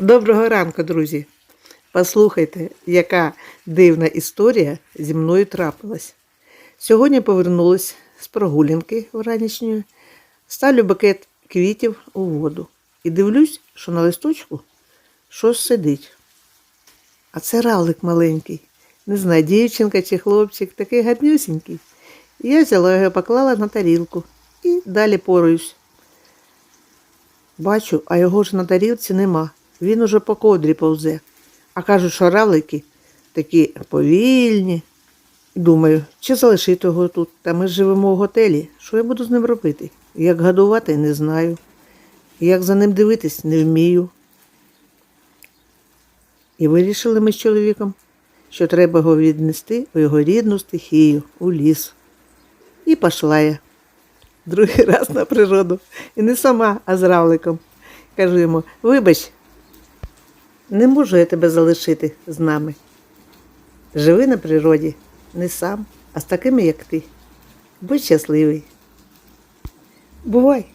Доброго ранку, друзі. Послухайте, яка дивна історія зі мною трапилась. Сьогодні повернулась з прогулянки вранішньої, ставлю букет квітів у воду і дивлюсь, що на листочку щось сидить. А це равлик маленький. Не знаю, дівчинка чи хлопчик, такий гарнюсінький. Я взяла його, поклала на тарілку і далі поруюсь. Бачу, а його ж на тарілці нема. Він уже по кодрі повзе. А кажуть, що равлики такі повільні. Думаю, чи залишити його тут? Та ми живемо в готелі. Що я буду з ним робити? Як годувати, не знаю. Як за ним дивитись, не вмію. І вирішили ми з чоловіком, що треба його віднести у його рідну стихію, у ліс. І пішла я другий раз на природу. І не сама, а з равликом. Кажу йому, вибач, не можу я тебе залишити з нами. Живи на природі, не сам, а з такими, як ти. Будь щасливий. Бувай!